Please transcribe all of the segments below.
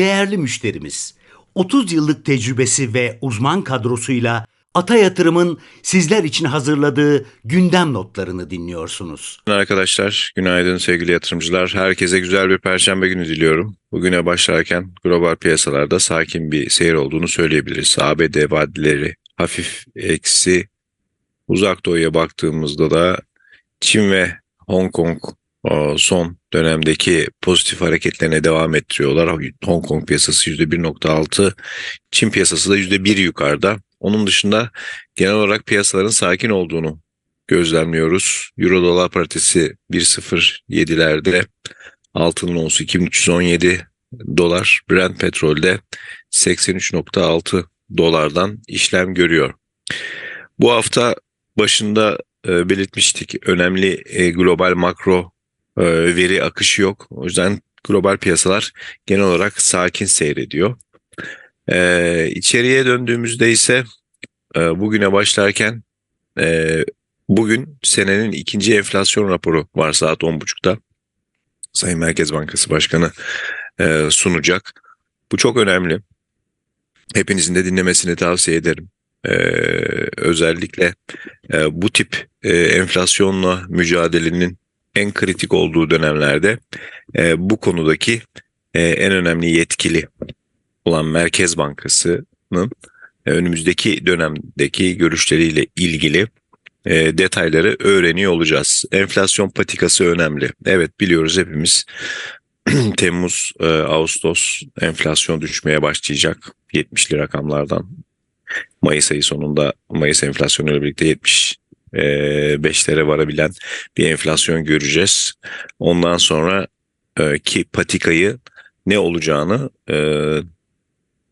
değerli müşterimiz. 30 yıllık tecrübesi ve uzman kadrosuyla Ata Yatırım'ın sizler için hazırladığı gündem notlarını dinliyorsunuz. Arkadaşlar günaydın sevgili yatırımcılar. Herkese güzel bir perşembe günü diliyorum. Bugüne başlarken global piyasalarda sakin bir seyir olduğunu söyleyebiliriz. ABD vadeleri hafif eksi. Uzak doğuya baktığımızda da Çin ve Hong Kong son dönemdeki pozitif hareketlerine devam ettiriyorlar. Hong Kong piyasası %1.6, Çin piyasası da %1 yukarıda. Onun dışında genel olarak piyasaların sakin olduğunu gözlemliyoruz. Euro dolar paritesi 1.07'lerde, altının onsu 2317 dolar, Brent petrolde 83.6 dolardan işlem görüyor. Bu hafta başında e, belirtmiştik önemli e, global makro veri akışı yok. O yüzden global piyasalar genel olarak sakin seyrediyor. E, içeriye döndüğümüzde ise e, bugüne başlarken e, bugün senenin ikinci enflasyon raporu var saat 10.30'da. Sayın Merkez Bankası Başkanı e, sunacak. Bu çok önemli. Hepinizin de dinlemesini tavsiye ederim. Ee, özellikle e, bu tip e, enflasyonla mücadelenin en kritik olduğu dönemlerde e, bu konudaki e, en önemli yetkili olan Merkez Bankası'nın e, önümüzdeki dönemdeki görüşleriyle ilgili e, detayları öğreniyor olacağız. Enflasyon patikası önemli. Evet biliyoruz hepimiz Temmuz, e, Ağustos enflasyon düşmeye başlayacak 70'li rakamlardan. Mayıs ayı sonunda Mayıs enflasyonu ile birlikte 70 5'lere varabilen bir enflasyon göreceğiz. Ondan sonra e, ki patikayı ne olacağını e,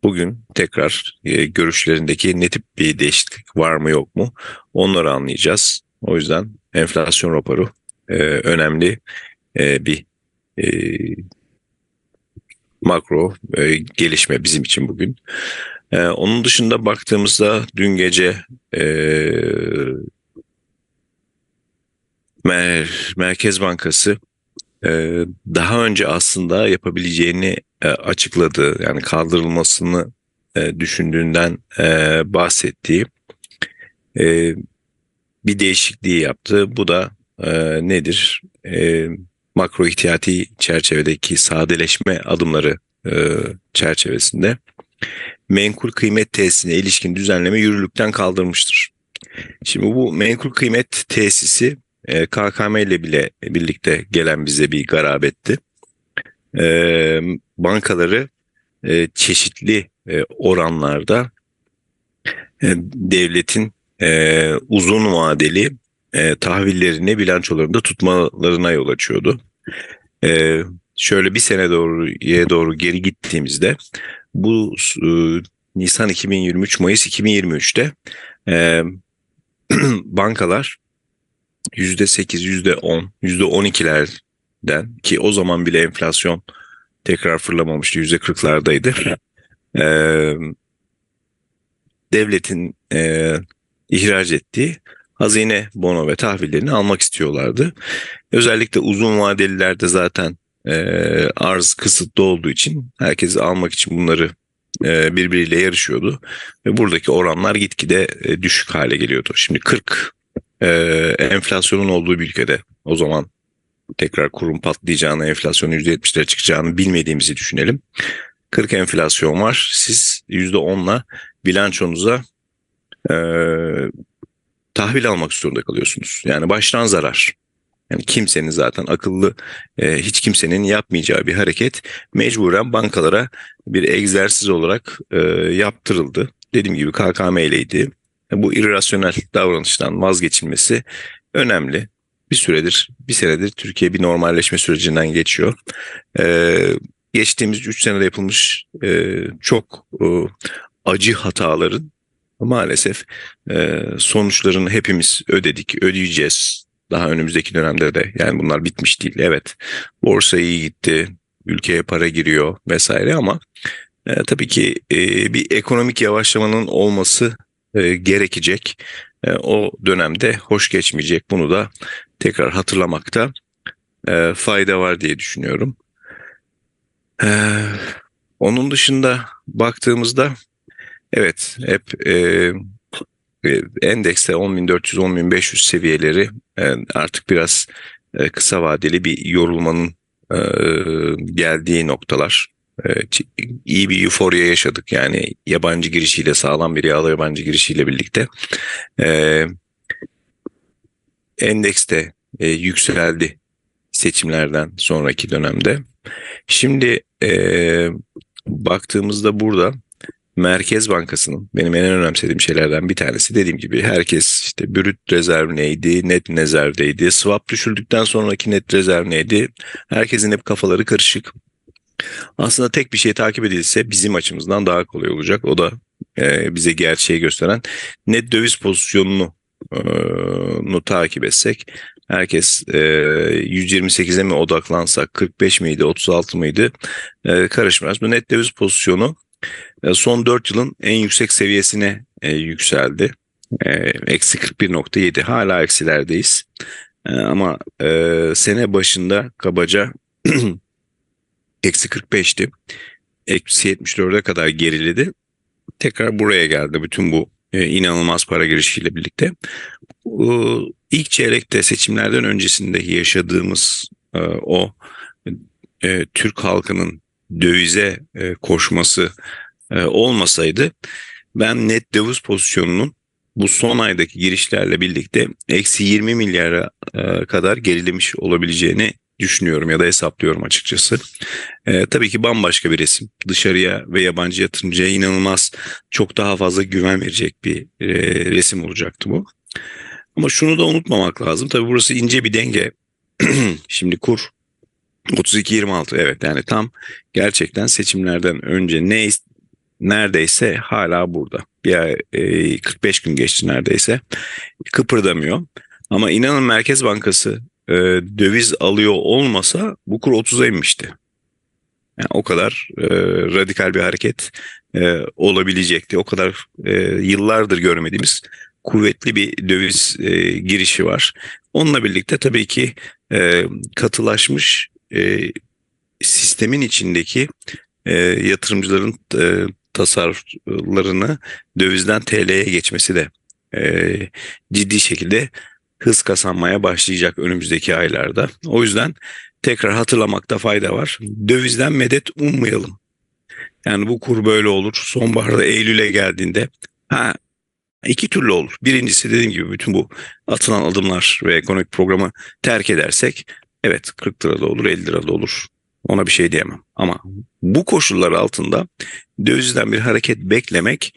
bugün tekrar e, görüşlerindeki ne tip bir değişiklik var mı yok mu onları anlayacağız. O yüzden enflasyon raporu önemli bir makro gelişme bizim için bugün. Onun dışında baktığımızda dün gece Mer Merkez Bankası e, daha önce aslında yapabileceğini e, açıkladı. Yani kaldırılmasını e, düşündüğünden e, bahsettiği e, bir değişikliği yaptı. Bu da e, nedir? E, makro ihtiyati çerçevedeki sadeleşme adımları e, çerçevesinde menkul kıymet tesisine ilişkin düzenleme yürürlükten kaldırmıştır. Şimdi bu menkul kıymet tesisi e, KKM ile bile birlikte gelen bize bir garabetti. E, bankaları e, çeşitli e, oranlarda e, devletin uzun vadeli tahvillerini bilançolarında tutmalarına yol açıyordu. Şöyle bir sene doğruya doğru geri gittiğimizde bu Nisan 2023 Mayıs 2023'te e, bankalar %8, %10, %12'lerden ki o zaman bile enflasyon tekrar fırlamamıştı %40'lardaydı. Ee, devletin e, ihraç ettiği hazine bono ve tahvillerini almak istiyorlardı. Özellikle uzun vadelilerde zaten e, arz kısıtlı olduğu için herkes almak için bunları e, birbiriyle yarışıyordu. Ve buradaki oranlar gitgide e, düşük hale geliyordu. Şimdi 40 e, enflasyonun olduğu bir ülkede o zaman tekrar kurum patlayacağını, enflasyonun %70'lere çıkacağını bilmediğimizi düşünelim. 40 enflasyon var. Siz %10'la bilançonuza e, tahvil almak zorunda kalıyorsunuz. Yani baştan zarar. Yani kimsenin zaten akıllı e, hiç kimsenin yapmayacağı bir hareket mecburen bankalara bir egzersiz olarak e, yaptırıldı. Dediğim gibi KKM ileydi bu irrasyonel davranıştan vazgeçilmesi önemli. Bir süredir, bir senedir Türkiye bir normalleşme sürecinden geçiyor. Ee, geçtiğimiz 3 senede yapılmış e, çok e, acı hataların maalesef e, sonuçlarını hepimiz ödedik, ödeyeceğiz. Daha önümüzdeki dönemde de yani bunlar bitmiş değil. Evet borsa iyi gitti, ülkeye para giriyor vesaire ama e, tabii ki e, bir ekonomik yavaşlamanın olması e, gerekecek. E, o dönemde hoş geçmeyecek. Bunu da tekrar hatırlamakta e, fayda var diye düşünüyorum. E, Onun dışında baktığımızda evet hep e, e, endekste 10.400-10.500 seviyeleri e, artık biraz e, kısa vadeli bir yorulmanın e, geldiği noktalar. E, ç- iyi bir euforia yaşadık yani yabancı girişiyle sağlam bir yağlı yabancı girişiyle birlikte. E, endekste e, yükseldi seçimlerden sonraki dönemde. Şimdi e, baktığımızda burada Merkez Bankası'nın benim en önemsediğim şeylerden bir tanesi dediğim gibi herkes işte brüt rezerv neydi, net rezerv neydi, swap düşürdükten sonraki net rezerv neydi, herkesin hep kafaları karışık. Aslında tek bir şey takip edilse bizim açımızdan daha kolay olacak. O da e, bize gerçeği gösteren net döviz pozisyonunu e, nu takip etsek herkes e, 128'e mi odaklansak 45 miydi 36 mıydı e, karışmaz. Bu net döviz pozisyonu e, son 4 yılın en yüksek seviyesine e, yükseldi. E, Eksi 41.7 hala eksilerdeyiz. E, ama e, sene başında kabaca eksi 45'ti. Eksi 74'e kadar geriledi. Tekrar buraya geldi bütün bu e, inanılmaz para girişiyle birlikte. Bu ilk çeyrekte seçimlerden öncesinde yaşadığımız e, o e, Türk halkının dövize e, koşması e, olmasaydı ben net döviz pozisyonunun bu son aydaki girişlerle birlikte eksi 20 milyara e, kadar gerilemiş olabileceğini düşünüyorum ya da hesaplıyorum açıkçası. E, tabii ki bambaşka bir resim. Dışarıya ve yabancı yatırımcıya inanılmaz çok daha fazla güven verecek bir e, resim olacaktı bu. Ama şunu da unutmamak lazım. Tabii burası ince bir denge. Şimdi kur 32-26 evet yani tam gerçekten seçimlerden önce ne neredeyse hala burada. Bir e, 45 gün geçti neredeyse. Kıpırdamıyor. Ama inanın Merkez Bankası e, döviz alıyor olmasa bu kur 30'a inmişti. Yani o kadar e, radikal bir hareket e, olabilecekti. O kadar e, yıllardır görmediğimiz kuvvetli bir döviz e, girişi var. Onunla birlikte tabii ki e, katılaşmış e, sistemin içindeki e, yatırımcıların e, tasarruflarını dövizden TL'ye geçmesi de e, ciddi şekilde hız kazanmaya başlayacak önümüzdeki aylarda. O yüzden tekrar hatırlamakta fayda var. Dövizden medet ummayalım. Yani bu kur böyle olur. Sonbaharda Eylül'e geldiğinde ha iki türlü olur. Birincisi dediğim gibi bütün bu atılan adımlar ve ekonomik programı terk edersek evet 40 lirada olur 50 lirada olur. Ona bir şey diyemem. Ama bu koşullar altında dövizden bir hareket beklemek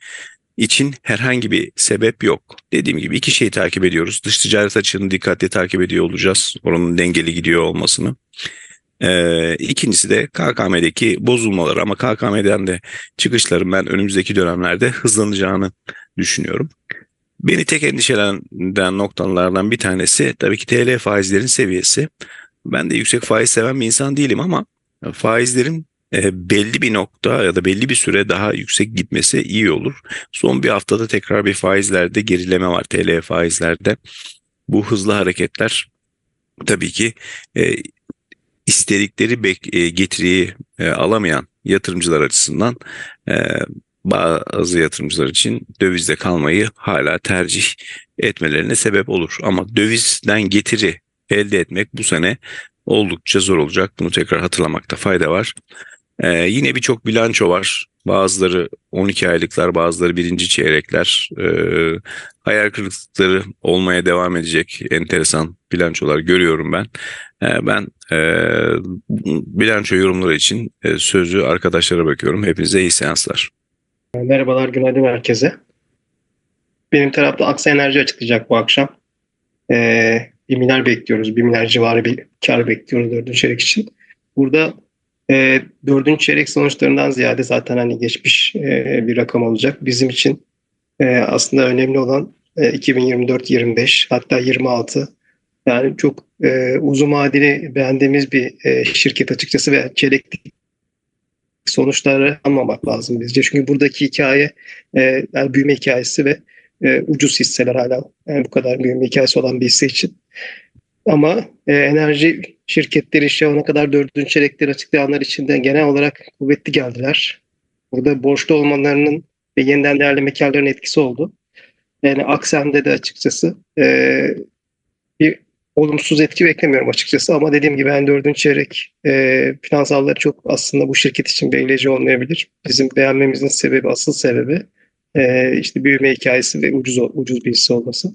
için herhangi bir sebep yok. Dediğim gibi iki şeyi takip ediyoruz. Dış ticaret açığını dikkatli takip ediyor olacağız. Oranın dengeli gidiyor olmasını. Ee, ikincisi de KKM'deki bozulmalar ama KKM'den de çıkışların ben önümüzdeki dönemlerde hızlanacağını düşünüyorum. Beni tek endişelendiren noktalardan bir tanesi tabii ki TL faizlerin seviyesi. Ben de yüksek faiz seven bir insan değilim ama faizlerin e, belli bir nokta ya da belli bir süre daha yüksek gitmesi iyi olur. Son bir haftada tekrar bir faizlerde gerileme var TL faizlerde. Bu hızlı hareketler tabii ki e, istedikleri bek- e, getiriyi e, alamayan yatırımcılar açısından e, bazı yatırımcılar için dövizde kalmayı hala tercih etmelerine sebep olur. Ama dövizden getiri elde etmek bu sene oldukça zor olacak. Bunu tekrar hatırlamakta fayda var. Ee, yine birçok bilanço var. Bazıları 12 aylıklar, bazıları birinci çeyrekler. Ee, hayal kırıklıkları olmaya devam edecek enteresan bilançolar görüyorum ben. Ee, ben e, bilanço yorumları için e, sözü arkadaşlara bakıyorum. Hepinize iyi seanslar. Merhabalar, günaydın herkese. Benim tarafta Aksa Enerji açıklayacak bu akşam. Ee, 1 milyar bekliyoruz, 1 milyar civarı bir kar bekliyoruz dördüncü çeyrek için. Burada e, dördüncü çeyrek sonuçlarından ziyade zaten hani geçmiş e, bir rakam olacak. Bizim için e, aslında önemli olan e, 2024-25 hatta 26 yani çok e, uzun vadeli beğendiğimiz bir e, şirket açıkçası ve çeyreklik sonuçları almamak lazım bizce. Çünkü buradaki hikaye e, yani büyüme hikayesi ve e, ucuz hisseler hala yani bu kadar büyüme hikayesi olan bir hisse için. Ama e, enerji şirketleri şu ana kadar dördüncü çeyrekleri açıklayanlar için de genel olarak kuvvetli geldiler. Burada borçlu olmalarının ve yeniden değerleme karlarının etkisi oldu. Yani Aksen'de de açıkçası e, bir olumsuz etki beklemiyorum açıkçası ama dediğim gibi ben dördüncü çeyrek e, finansalları çok aslında bu şirket için belirleyici olmayabilir. Bizim beğenmemizin sebebi, asıl sebebi e, işte büyüme hikayesi ve ucuz ucuz bir hisse olması.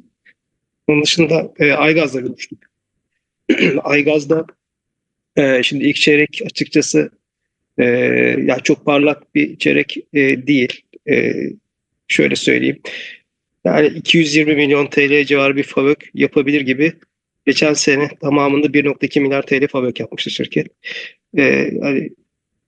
Onun dışında e, Aygaz'la görüştük. Aygaz'da e, şimdi ilk çeyrek açıkçası e, ya çok parlak bir çeyrek e, değil. E, şöyle söyleyeyim. Yani 220 milyon TL civarı bir fabrik yapabilir gibi geçen sene tamamında 1.2 milyar TL fabrik yapmıştı şirket. E, hani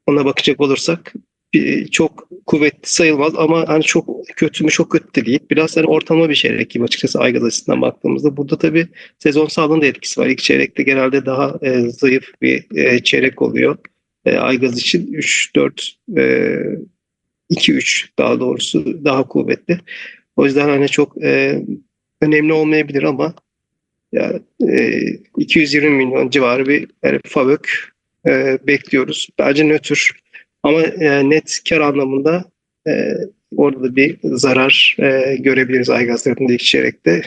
ona bakacak olursak bir- çok kuvvetli sayılmaz ama hani çok kötü mü çok kötü de değil. Biraz hani ortalama bir çeyrek gibi açıkçası Aygaz açısından baktığımızda. Burada tabii sezon sağlığının etkisi var. İlk çeyrekte genelde daha e, zayıf bir e, çeyrek oluyor. E, Aygaz için 3-4 e, 2-3 daha doğrusu daha kuvvetli. O yüzden hani çok e, önemli olmayabilir ama ya, e, 220 milyon civarı bir yani fabrik e, bekliyoruz. Bence nötr. Ama e, net kar anlamında e, orada da bir zarar e, görebiliriz Aygaz tarafında ilk çeyrekte.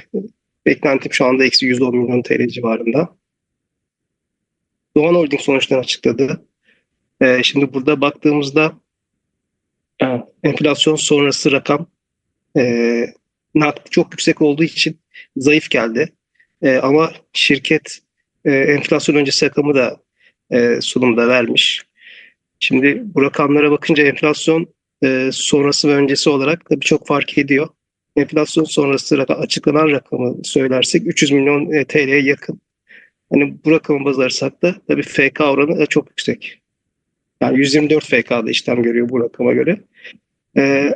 Beklentim şu anda eksi 110 milyon TL civarında. Doğan Holding sonuçlarını açıkladı. E, şimdi burada baktığımızda e, enflasyon sonrası rakam e, nakdi çok yüksek olduğu için zayıf geldi. E, ama şirket e, enflasyon öncesi rakamı da e, sunumda vermiş. Şimdi bu rakamlara bakınca enflasyon e, sonrası ve öncesi olarak tabii çok fark ediyor. Enflasyon sonrası raka- açıklanan rakamı söylersek 300 milyon e, TL'ye yakın. Hani bu rakamı baz alırsak da tabii FK oranı da çok yüksek. Yani 124 FK'da işlem görüyor bu rakama göre. E,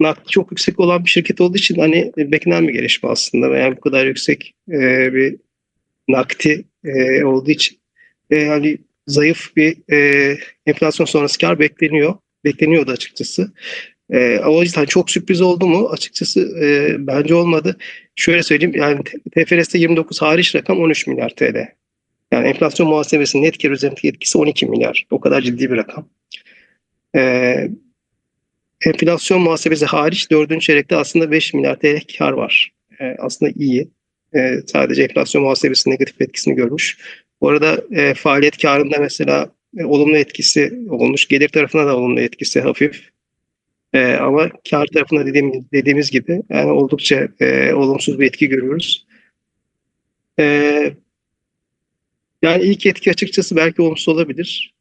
nakdi çok yüksek olan bir şirket olduğu için hani beklenen bir gelişme aslında. Yani bu kadar yüksek e, bir nakdi e, olduğu için e, hani zayıf bir e, enflasyon sonrası kar bekleniyor. Bekleniyordu açıkçası. E, o yüzden çok sürpriz oldu mu? Açıkçası e, bence olmadı. Şöyle söyleyeyim yani TFRS'te 29 hariç rakam 13 milyar TL. Yani enflasyon muhasebesinin net kar üzerindeki etkisi 12 milyar. O kadar ciddi bir rakam. E, enflasyon muhasebesi hariç dördüncü çeyrekte aslında 5 milyar TL kar var. E, aslında iyi. E, sadece enflasyon muhasebesi negatif etkisini görmüş. Bu arada e, faaliyet karında mesela e, olumlu etkisi olmuş. Gelir tarafına da olumlu etkisi hafif. E, ama kar tarafında dediğim, dediğimiz gibi yani oldukça e, olumsuz bir etki görüyoruz. E, yani ilk etki açıkçası belki olumsuz olabilir.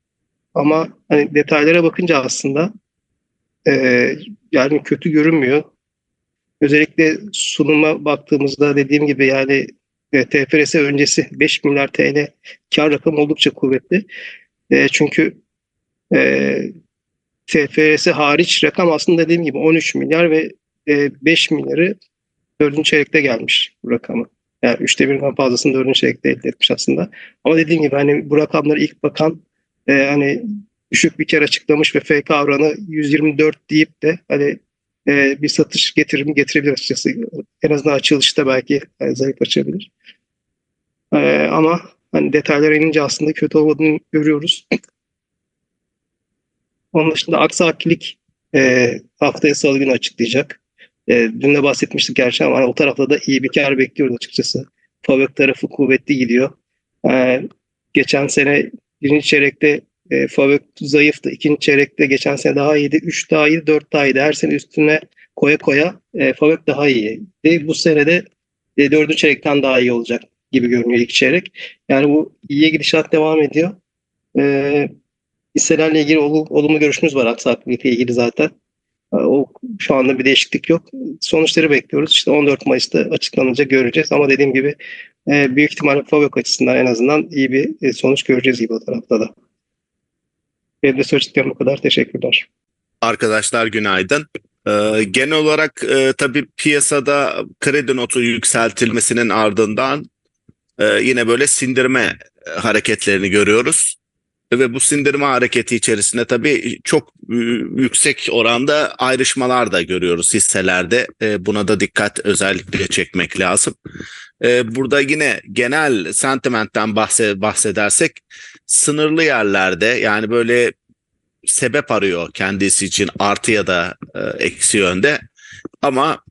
Ama hani detaylara bakınca aslında e, yani kötü görünmüyor. Özellikle sunuma baktığımızda dediğim gibi yani TFRS öncesi 5 milyar TL kar rakamı oldukça kuvvetli. E, çünkü e, TFRS hariç rakam aslında dediğim gibi 13 milyar ve e, 5 milyarı dördüncü çeyrekte gelmiş bu rakamı. Yani üçte birinden fazlasını dördüncü çeyrekte elde etmiş aslında. Ama dediğim gibi hani bu rakamları ilk bakan e, hani düşük bir kar açıklamış ve FK oranı 124 deyip de hani e, bir satış getirir mi getirebilir açıkçası. En azından açılışta belki e, zayıf açabilir. E, ama hani detaylara inince aslında kötü olmadığını görüyoruz. Onun dışında Aksa Akkilik e, haftaya salı günü açıklayacak. E, dün de bahsetmiştik gerçi ama o tarafta da iyi bir kar bekliyoruz açıkçası. Fabrik tarafı kuvvetli gidiyor. E, geçen sene birinci çeyrekte e, Fabrik zayıftı. İkinci çeyrekte geçen sene daha iyiydi. Üç daha iyiydi, dört daha iyiydi. Her sene üstüne koya koya e, Fabrik daha iyi. Bu sene de e, dördüncü çeyrekten daha iyi olacak gibi görünüyor ilk çeyrek. Yani bu iyiye gidişat devam ediyor. E, hisselerle ilgili ol- olumlu görüşümüz var aksaklıkla ilgili zaten. E, O şu anda bir değişiklik yok. Sonuçları bekliyoruz. İşte 14 Mayıs'ta açıklanınca göreceğiz. Ama dediğim gibi e, büyük ihtimalle Fabrik açısından en azından iyi bir e, sonuç göreceğiz gibi o tarafta da. Benim de söyleyeceklerim bu kadar. Teşekkürler. Arkadaşlar günaydın. Ee, genel olarak e, tabii piyasada kredi notu yükseltilmesinin ardından e, yine böyle sindirme e, hareketlerini görüyoruz. Ve bu sindirme hareketi içerisinde tabii çok e, yüksek oranda ayrışmalar da görüyoruz hisselerde. E, Buna da dikkat özellikle çekmek lazım. E, Burada yine genel sentimentten bahse- bahsedersek sınırlı yerlerde yani böyle sebep arıyor kendisi için artı ya da eksi yönde. Ama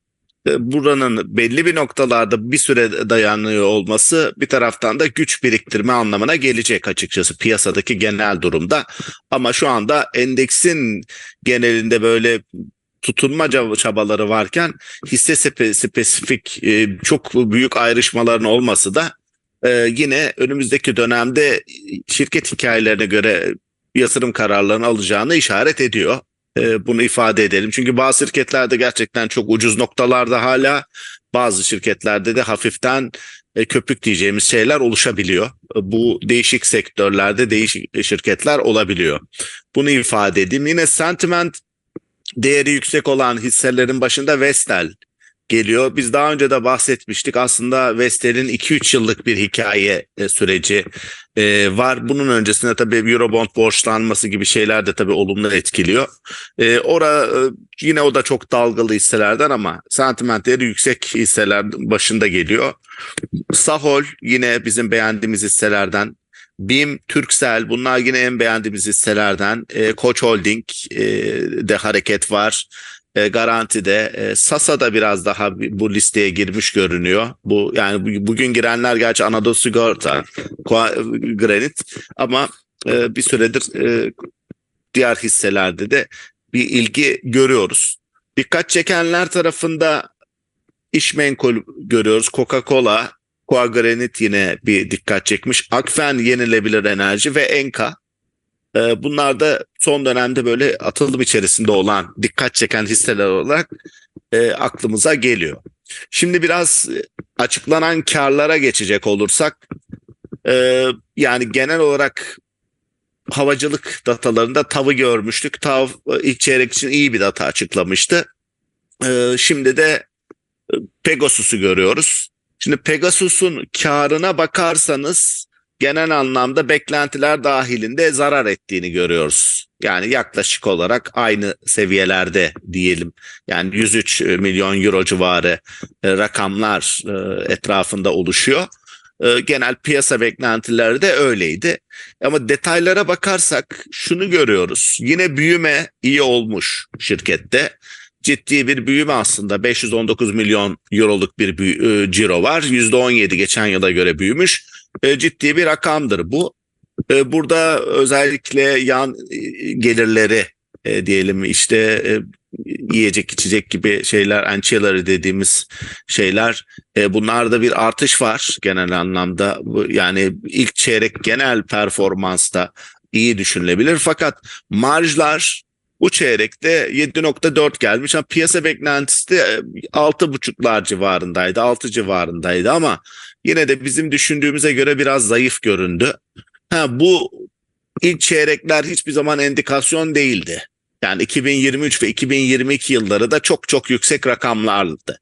buranın belli bir noktalarda bir süre dayanıyor olması bir taraftan da güç biriktirme anlamına gelecek açıkçası piyasadaki genel durumda. Ama şu anda endeksin genelinde böyle tutunma çab- çabaları varken hisse spe- spesifik e, çok büyük ayrışmaların olması da e, yine önümüzdeki dönemde şirket hikayelerine göre yatırım kararlarını alacağını işaret ediyor. E, bunu ifade edelim. Çünkü bazı şirketlerde gerçekten çok ucuz noktalarda hala bazı şirketlerde de hafiften e, köpük diyeceğimiz şeyler oluşabiliyor. E, Bu değişik sektörlerde değişik şirketler olabiliyor. Bunu ifade edeyim. Yine sentiment değeri yüksek olan hisselerin başında Vestel geliyor. Biz daha önce de bahsetmiştik. Aslında Vestel'in 2-3 yıllık bir hikaye e, süreci e, var. Bunun öncesinde tabii Eurobond borçlanması gibi şeyler de tabii olumlu etkiliyor. E, ora yine o da çok dalgalı hisselerden ama sentiment değeri yüksek hisseler başında geliyor. Sahol yine bizim beğendiğimiz hisselerden. BİM, Türksel bunlar yine en beğendiğimiz hisselerden. E, Koç Holding e, de hareket var. E, garantide e, Sasa da biraz daha bu listeye girmiş görünüyor. Bu yani bu- bugün girenler gerçi Anadolu Sigorta, Granit ama e, bir süredir e, diğer hisselerde de bir ilgi görüyoruz. Dikkat çekenler tarafında İşmenkul görüyoruz. Coca-Cola, Koa Granit yine bir dikkat çekmiş. Akfen yenilebilir enerji ve Enka. Ee, bunlar da son dönemde böyle atılım içerisinde olan dikkat çeken hisseler olarak e, aklımıza geliyor. Şimdi biraz e, açıklanan karlara geçecek olursak e, yani genel olarak havacılık datalarında TAV'ı görmüştük. TAV e, ilk çeyrek için iyi bir data açıklamıştı. E, şimdi de e, Pegasus'u görüyoruz. Şimdi Pegasus'un karına bakarsanız genel anlamda beklentiler dahilinde zarar ettiğini görüyoruz. Yani yaklaşık olarak aynı seviyelerde diyelim. Yani 103 milyon euro civarı e, rakamlar e, etrafında oluşuyor. E, Genel piyasa beklentileri de öyleydi. Ama detaylara bakarsak şunu görüyoruz. Yine büyüme iyi olmuş şirkette ciddi bir büyüme aslında 519 milyon euroluk bir e, ciro var. %17 geçen yıla göre büyümüş. E, ciddi bir rakamdır bu. E, burada özellikle yan e, gelirleri diyelim işte yiyecek içecek gibi şeyler ancillary dediğimiz şeyler bunlarda bir artış var genel anlamda. Yani ilk çeyrek genel performansta iyi düşünülebilir fakat marjlar bu çeyrekte 7.4 gelmiş ama piyasa beklentisi de e, 6.5'lar civarındaydı, 6 civarındaydı ama yine de bizim düşündüğümüze göre biraz zayıf göründü. Ha, bu ilk çeyrekler hiçbir zaman endikasyon değildi. Yani 2023 ve 2022 yılları da çok çok yüksek rakamlardı.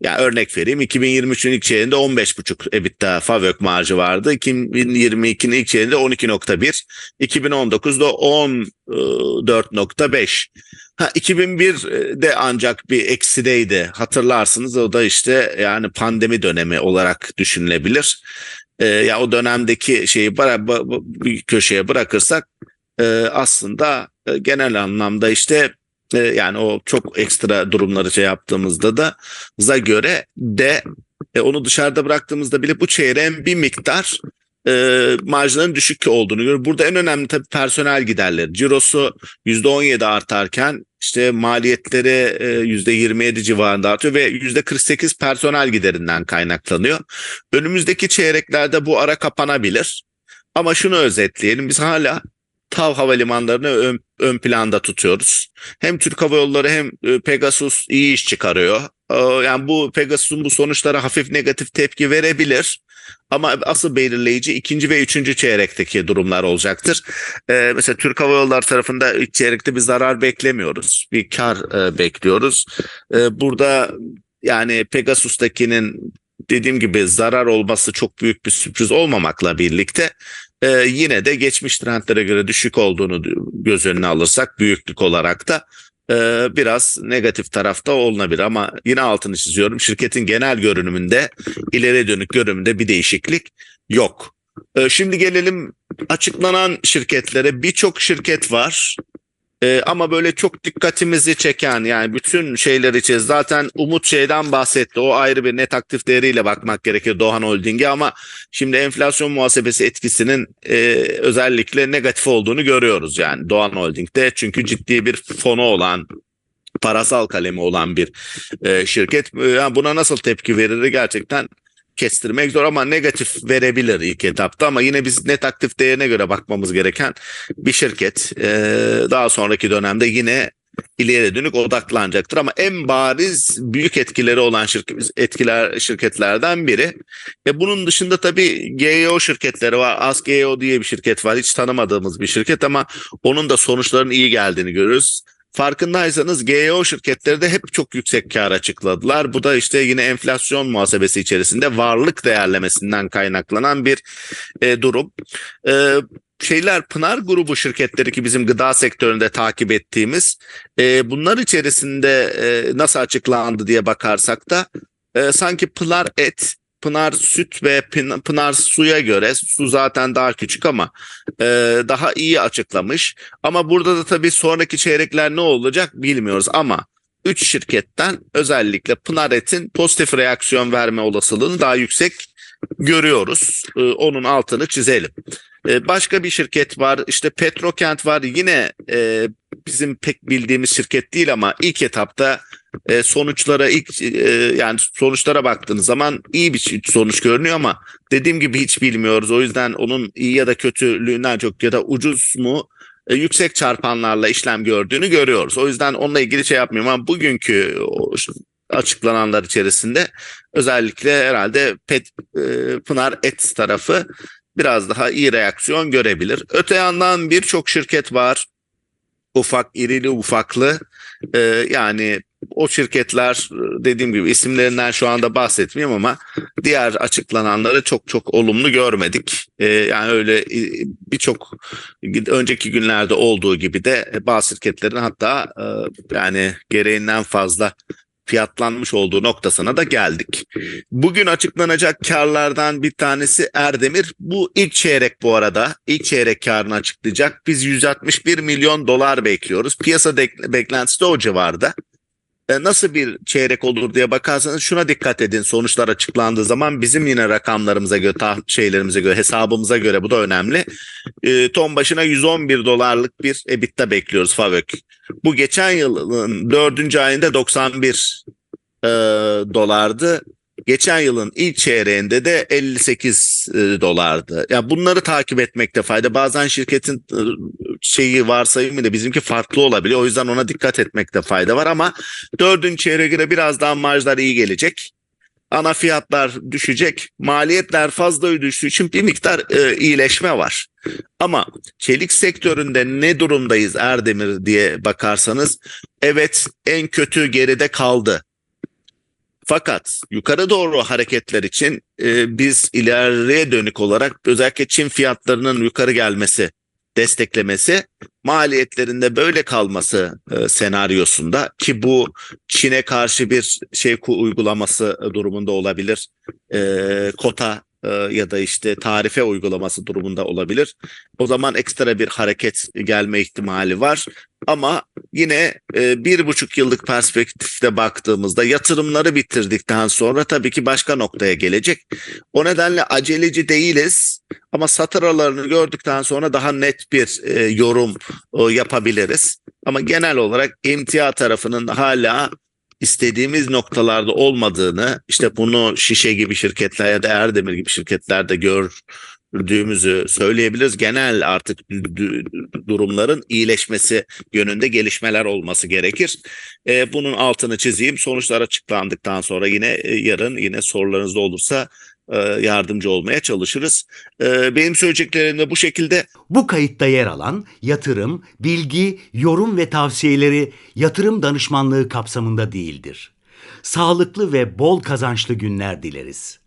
Ya örnek vereyim 2023'ün ilk çeyreğinde 15,5 EBITDA FAVÖK marjı vardı. 2022'nin ilk çeyreğinde 12.1. 2019'da 14.5. Ha 2001'de ancak bir eksideydi. Hatırlarsınız o da işte yani pandemi dönemi olarak düşünülebilir. Ee, ya o dönemdeki şeyi bir köşeye bırakırsak e, aslında e, genel anlamda işte e, yani o çok ekstra durumları şey yaptığımızda da za göre de e, onu dışarıda bıraktığımızda bile bu çeyreğin bir miktar e, marjların düşük olduğunu görüyoruz. Burada en önemli tabii personel giderleri. Cirosu %17 artarken işte maliyetleri e, %27 civarında artıyor ve %48 personel giderinden kaynaklanıyor. Önümüzdeki çeyreklerde bu ara kapanabilir. Ama şunu özetleyelim biz hala TAV havalimanlarını ön, ön planda tutuyoruz. Hem Türk Hava Yolları hem e, Pegasus iyi iş çıkarıyor. Ee, Yani bu Pegasus'un bu sonuçlara hafif negatif tepki verebilir. Ama asıl belirleyici ikinci ve üçüncü çeyrekteki durumlar olacaktır. Ee, mesela Türk Hava Yolları tarafında ilk çeyrekte bir zarar beklemiyoruz. Bir kar e, bekliyoruz. Ee, burada yani Pegasus'takinin dediğim gibi zarar olması çok büyük bir sürpriz olmamakla birlikte e, yine de geçmiş trendlere göre düşük olduğunu göz önüne alırsak büyüklük olarak da e, biraz negatif tarafta olunabilir ama yine altını çiziyorum şirketin genel görünümünde ileri dönük görünümünde bir değişiklik yok. E, şimdi gelelim açıklanan şirketlere birçok şirket var. Ee, ama böyle çok dikkatimizi çeken yani bütün şeyler için zaten Umut şeyden bahsetti. O ayrı bir net aktif değeriyle bakmak gerekir Doğan Holding'e ama şimdi enflasyon muhasebesi etkisinin e, özellikle negatif olduğunu görüyoruz yani Doğan Holding'de. Çünkü ciddi bir fonu olan parasal kalemi olan bir e, şirket. E, yani buna nasıl tepki verir gerçekten kestirmek zor ama negatif verebilir ilk etapta ama yine biz net aktif değerine göre bakmamız gereken bir şirket. Ee, daha sonraki dönemde yine ileriye dönük odaklanacaktır ama en bariz büyük etkileri olan şirket, etkiler şirketlerden biri. Ve bunun dışında tabii GEO şirketleri var. AskGEO diye bir şirket var. Hiç tanımadığımız bir şirket ama onun da sonuçlarının iyi geldiğini görürüz. Farkındaysanız GEO şirketleri de hep çok yüksek kar açıkladılar. Bu da işte yine enflasyon muhasebesi içerisinde varlık değerlemesinden kaynaklanan bir e, durum. E, şeyler Pınar grubu şirketleri ki bizim gıda sektöründe takip ettiğimiz e, bunlar içerisinde e, nasıl açıklandı diye bakarsak da e, sanki Pınar et Pınar süt ve Pın- Pınar suya göre su zaten daha küçük ama e, daha iyi açıklamış. Ama burada da tabii sonraki çeyrekler ne olacak bilmiyoruz ama 3 şirketten özellikle Pınar Et'in pozitif reaksiyon verme olasılığını daha yüksek görüyoruz. E, onun altını çizelim. E, başka bir şirket var işte Petrokent var yine e, bizim pek bildiğimiz şirket değil ama ilk etapta e, sonuçlara ilk e, yani sonuçlara baktığınız zaman iyi bir sonuç görünüyor ama dediğim gibi hiç bilmiyoruz. O yüzden onun iyi ya da kötülüğünden çok ya da ucuz mu e, yüksek çarpanlarla işlem gördüğünü görüyoruz. O yüzden onunla ilgili şey yapmıyorum ama bugünkü açıklananlar içerisinde özellikle herhalde Pet, e, Pınar Et tarafı biraz daha iyi reaksiyon görebilir. Öte yandan birçok şirket var. Ufak, irili ufaklı. E, yani o şirketler e, dediğim gibi isimlerinden şu anda bahsetmeyeyim ama diğer açıklananları çok çok olumlu görmedik. Ee, yani öyle e, birçok önceki günlerde olduğu gibi de bazı şirketlerin hatta e, yani gereğinden fazla fiyatlanmış olduğu noktasına da geldik. Bugün açıklanacak karlardan bir tanesi Erdemir. Bu ilk çeyrek bu arada. İlk çeyrek karını açıklayacak. Biz 161 milyon dolar bekliyoruz. Piyasa beklentisi de o civarda. E, nasıl bir çeyrek olur diye bakarsanız şuna dikkat edin sonuçlar açıklandığı zaman bizim yine rakamlarımıza göre tah- şeylerimize göre hesabımıza göre bu da önemli. E, ton başına 111 dolarlık bir EBITDA bekliyoruz FAVÖK. Bu geçen yılın dördüncü ayında 91 e, dolardı. Geçen yılın ilk çeyreğinde de 58 e, dolardı. Ya bunları takip etmekte fayda. Bazen şirketin e, şeyi varsayımı da bizimki farklı olabiliyor. O yüzden ona dikkat etmekte fayda var ama dördüncü çeyreğe göre biraz daha marjlar iyi gelecek. Ana fiyatlar düşecek. Maliyetler fazla düştüğü için bir miktar e, iyileşme var. Ama çelik sektöründe ne durumdayız Erdemir diye bakarsanız evet en kötü geride kaldı. Fakat yukarı doğru hareketler için e, biz ileriye dönük olarak özellikle Çin fiyatlarının yukarı gelmesi, desteklemesi, maliyetlerinde böyle kalması e, senaryosunda ki bu Çin'e karşı bir şey uygulaması durumunda olabilir. E, kota e, ya da işte tarife uygulaması durumunda olabilir. O zaman ekstra bir hareket gelme ihtimali var. Ama yine e, bir buçuk yıllık perspektifte baktığımızda yatırımları bitirdikten sonra tabii ki başka noktaya gelecek. O nedenle aceleci değiliz ama satır aralarını gördükten sonra daha net bir e, yorum yapabiliriz. Ama genel olarak emtia tarafının hala istediğimiz noktalarda olmadığını işte bunu şişe gibi şirketler ya da Erdemir gibi şirketlerde gördüğümüzü söyleyebiliriz. Genel artık durumların iyileşmesi yönünde gelişmeler olması gerekir. Ee, bunun altını çizeyim. Sonuçlar açıklandıktan sonra yine e, yarın yine sorularınız olursa e, yardımcı olmaya çalışırız. Ee, benim söyleyeceklerim de bu şekilde. Bu kayıtta yer alan yatırım, bilgi, yorum ve tavsiyeleri yatırım danışmanlığı kapsamında değildir. Sağlıklı ve bol kazançlı günler dileriz.